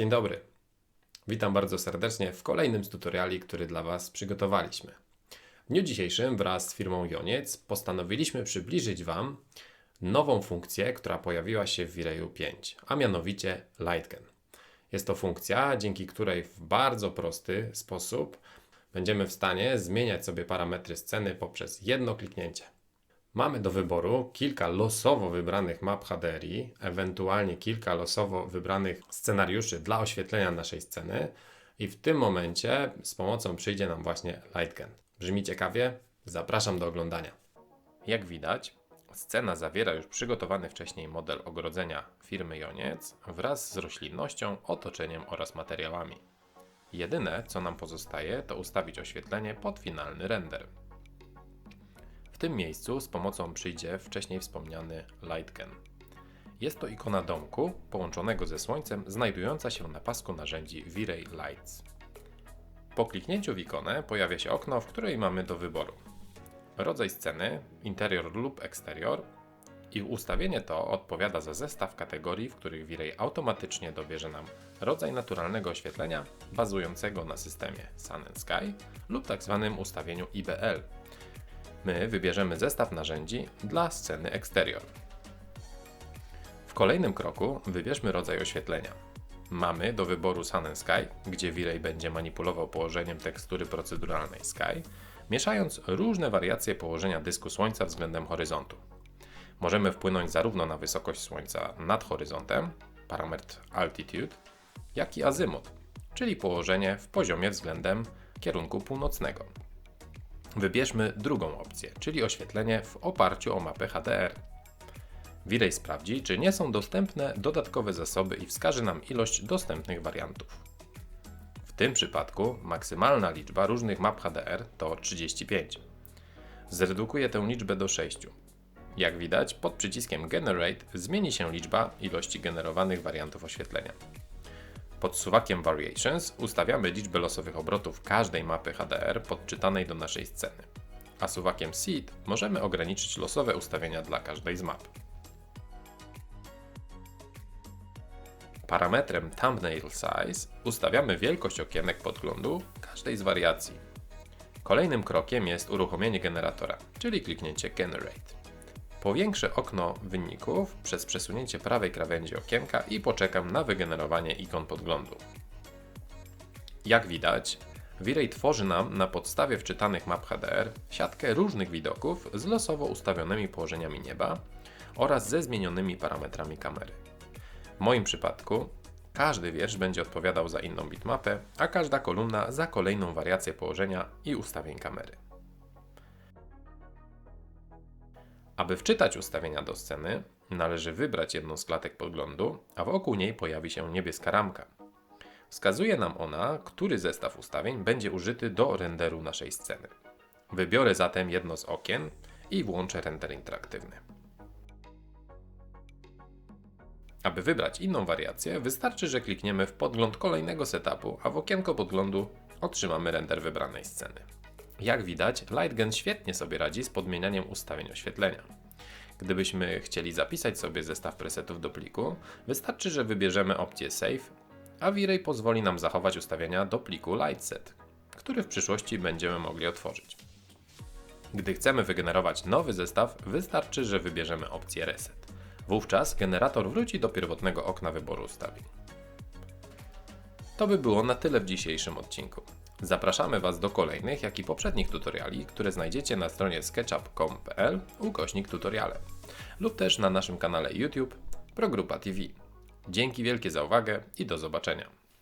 Dzień dobry. Witam bardzo serdecznie w kolejnym z tutoriali, który dla Was przygotowaliśmy. W dniu dzisiejszym wraz z firmą Joniec postanowiliśmy przybliżyć Wam nową funkcję, która pojawiła się w Vireju 5, a mianowicie Lightgen. Jest to funkcja, dzięki której w bardzo prosty sposób będziemy w stanie zmieniać sobie parametry sceny poprzez jedno kliknięcie. Mamy do wyboru kilka losowo wybranych map HDRI, ewentualnie kilka losowo wybranych scenariuszy dla oświetlenia naszej sceny i w tym momencie z pomocą przyjdzie nam właśnie Lightgen. Brzmi ciekawie? Zapraszam do oglądania. Jak widać, scena zawiera już przygotowany wcześniej model ogrodzenia firmy Joniec wraz z roślinnością, otoczeniem oraz materiałami. Jedyne, co nam pozostaje, to ustawić oświetlenie pod finalny render. Tym miejscu z pomocą przyjdzie wcześniej wspomniany Lightgen. Jest to ikona domku połączonego ze słońcem, znajdująca się na pasku narzędzi V-Ray Lights. Po kliknięciu w ikonę pojawia się okno, w której mamy do wyboru rodzaj sceny, interior lub eksterior i ustawienie to odpowiada za zestaw kategorii, w których V-Ray automatycznie dobierze nam rodzaj naturalnego oświetlenia bazującego na systemie Sun Sky lub tak zwanym ustawieniu IBL, My wybierzemy zestaw narzędzi dla sceny eksterior. W kolejnym kroku wybierzmy rodzaj oświetlenia. Mamy do wyboru Sun Sky, gdzie V-Ray będzie manipulował położeniem tekstury proceduralnej Sky, mieszając różne wariacje położenia dysku Słońca względem horyzontu. Możemy wpłynąć zarówno na wysokość Słońca nad horyzontem, parametr altitude, jak i azymut, czyli położenie w poziomie względem kierunku północnego. Wybierzmy drugą opcję, czyli oświetlenie w oparciu o mapę HDR. V-Ray sprawdzi, czy nie są dostępne dodatkowe zasoby i wskaże nam ilość dostępnych wariantów. W tym przypadku maksymalna liczba różnych map HDR to 35. Zredukuję tę liczbę do 6. Jak widać, pod przyciskiem Generate zmieni się liczba ilości generowanych wariantów oświetlenia. Pod suwakiem Variations ustawiamy liczbę losowych obrotów każdej mapy HDR podczytanej do naszej sceny, a suwakiem Seed możemy ograniczyć losowe ustawienia dla każdej z map. Parametrem Thumbnail Size ustawiamy wielkość okienek podglądu każdej z wariacji. Kolejnym krokiem jest uruchomienie generatora, czyli kliknięcie Generate. Powiększę okno wyników przez przesunięcie prawej krawędzi okienka i poczekam na wygenerowanie ikon podglądu. Jak widać, V-Ray tworzy nam na podstawie wczytanych map HDR siatkę różnych widoków z losowo ustawionymi położeniami nieba oraz ze zmienionymi parametrami kamery. W moim przypadku każdy wiersz będzie odpowiadał za inną bitmapę, a każda kolumna za kolejną wariację położenia i ustawień kamery. Aby wczytać ustawienia do sceny, należy wybrać jedną z klatek podglądu, a wokół niej pojawi się niebieska ramka. Wskazuje nam ona, który zestaw ustawień będzie użyty do renderu naszej sceny. Wybiorę zatem jedno z okien i włączę render interaktywny. Aby wybrać inną wariację, wystarczy, że klikniemy w podgląd kolejnego setupu, a w okienko podglądu otrzymamy render wybranej sceny. Jak widać, Lightgen świetnie sobie radzi z podmienianiem ustawień oświetlenia. Gdybyśmy chcieli zapisać sobie zestaw presetów do pliku, wystarczy, że wybierzemy opcję Save, a V-Ray pozwoli nam zachować ustawienia do pliku Lightset, który w przyszłości będziemy mogli otworzyć. Gdy chcemy wygenerować nowy zestaw, wystarczy, że wybierzemy opcję Reset. Wówczas generator wróci do pierwotnego okna wyboru ustawień. To by było na tyle w dzisiejszym odcinku. Zapraszamy Was do kolejnych, jak i poprzednich tutoriali, które znajdziecie na stronie sketchup.com.pl ukośnik tutoriale lub też na naszym kanale YouTube Progrupa TV. Dzięki wielkie za uwagę i do zobaczenia.